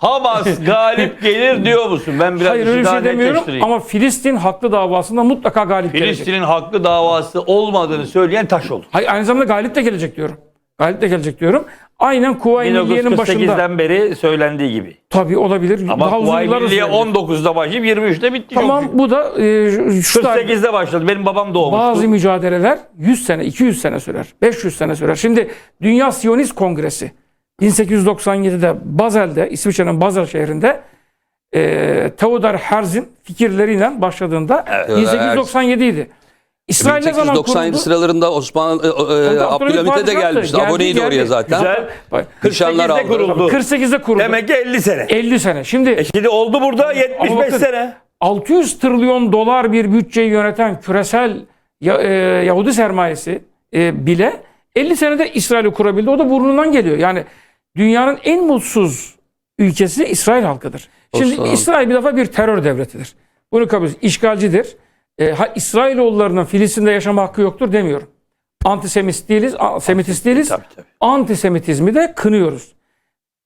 Hamas galip gelir diyor musun? Ben biraz Hayır öyle bir şey demiyorum ama Filistin haklı davasında mutlaka galip gelecek. Filistin'in haklı davası olmadığını söyleyen taş olur. Hayır aynı zamanda galip de gelecek diyorum. Galip de gelecek diyorum. Aynen Kuvayi Milliye'nin başında. 1948'den beri söylendiği gibi. Tabii olabilir. Ama Daha uzun Kuvayi yıllar Milliye sürebilir. 19'da başlayıp 23'te bitti. Tamam bu da e, şu tarih- 48'de başladı. Benim babam doğmuştu. bazı mücadeleler 100 sene, 200 sene sürer. 500 sene sürer. Şimdi Dünya Siyonist Kongresi 1897'de Bazel'de, İsviçre'nin Basel şehrinde e, Theodor Herzl'in fikirleriyle başladığında Theodor 1897 idi. İsrail ne zaman 1897 kuruldu? sıralarında Osman e, e, Abdülhamit Abdülhamit'e de gelmişti. geldi, Aboneydi geldi. oraya zaten. Güzel. Bak, Nişanlar 48'de aldı. kuruldu. 48'de kuruldu. Demek ki 50 sene. 50 sene. Şimdi Şimdi oldu burada 75 bakın- sene. 600 trilyon dolar bir bütçeyi yöneten küresel Ya- e, Yahudi sermayesi e, bile 50 senede İsrail'i kurabildi. O da burnundan geliyor. Yani dünyanın en mutsuz ülkesi İsrail halkıdır. Şimdi Osman. İsrail bir defa bir terör devletidir. Bunu kabul ediyoruz. İşgalcidir. E, ha, İsrailoğullarının Filistin'de yaşama hakkı yoktur demiyorum. Antisemit değiliz, a- semitist değiliz. Tabii, tabii. Antisemitizmi de kınıyoruz.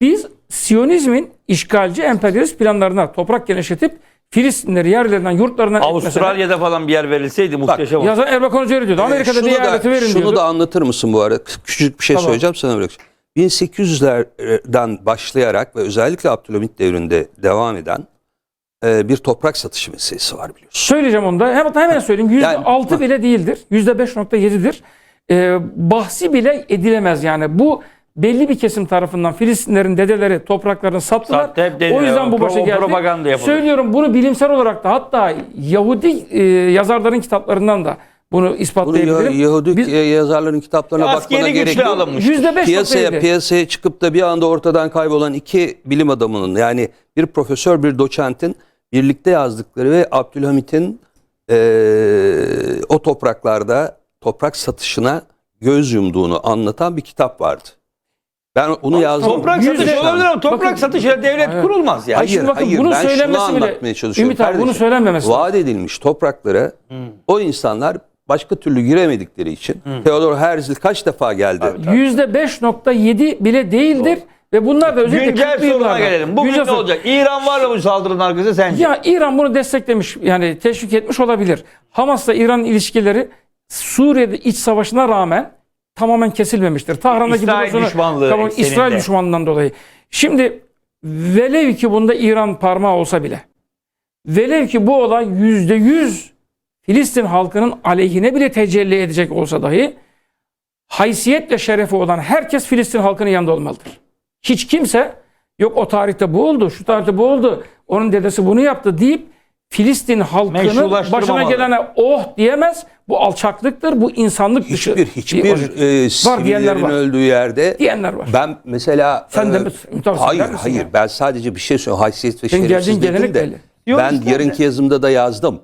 Biz Siyonizmin işgalci emperyalist planlarına toprak genişletip Filistinleri yerlerinden yurtlarından Avustralya'da falan bir yer verilseydi muhteşem olurdu. yazan Erbakan Hoca öyle diyordu. Amerika'da şunu bir da, verin şunu diyordu. da anlatır mısın bu arada? Küçük bir şey Tamam. söyleyeceğim sana bırakacağım. 1800'lerden başlayarak ve özellikle Abdülhamit devrinde devam eden e, bir toprak satışı meselesi var biliyorsun. Söyleyeceğim onu da. Hemen, hemen söyleyeyim. Yüzde Yani- altı bile değildir. Yüzde beş nokta yedidir. Ee, bahsi bile edilemez yani. Bu belli bir kesim tarafından Filistinlerin dedeleri topraklarını sattılar. Sattı, hep o yüzden bu Pro- başa geldi. propaganda. Söylüyorum bunu bilimsel olarak da hatta Yahudi e, yazarların kitaplarından da bunu Bunu ispatlayabilirim. Ya- Yahudi Biz- yazarların kitaplarına bakmana Askeri gerek yok. alınmış. Yüzde beş nokta Piyasaya, yedi. piyasaya çıkıp da bir anda ortadan kaybolan iki bilim adamının yani bir profesör bir doçentin birlikte yazdıkları ve Abdülhamit'in eee, o topraklarda toprak satışına göz yumduğunu anlatan bir kitap vardı. Ben onu yazdım. Toprak satışı olabilir ama toprak Bakın- satışıyla devlet Hayır. kurulmaz yani. Hayır. Şimdi bakın bunu ben şunu bile- anlatmaya çalışıyorum. Ümit abi, bunu söylenmemesi. Vaat edilmiş topraklara o insanlar başka türlü giremedikleri için Theodor Herzl kaç defa geldi? Nokta yedi bile değildir. Ve bunlar da özellikle Güncel 40'lı soruna yıllarda. gelelim. Bugün Güncel ne sorun. olacak? İran var mı bu saldırının arkasında sence? Ya İran bunu desteklemiş yani teşvik etmiş olabilir. Hamas'la İran ilişkileri Suriye'de iç savaşına rağmen tamamen kesilmemiştir. Tahran'daki İsrail bürosunu- düşmanlığı Tamam. İsrail düşmanlığından dolayı. Şimdi velev ki bunda İran parmağı olsa bile velev ki bu olay yüzde yüz Filistin halkının aleyhine bile tecelli edecek olsa dahi haysiyetle şerefi olan herkes Filistin halkının yanında olmalıdır. Hiç kimse yok o tarihte bu oldu, şu tarihte bu oldu, onun dedesi bunu yaptı deyip Filistin halkının başına gelene oh diyemez. Bu alçaklıktır, bu insanlık dışı. Hiçbir hiçbir bir- e, sivillerin var. öldüğü yerde Diyenler var. ben mesela Sen de e, hayır hayır ya? ben sadece bir şey söylüyorum haysiyet ve Senin şerefsiz geldiğin dedim gelenek de belli. ben Siyonistler de- yarınki yazımda da yazdım.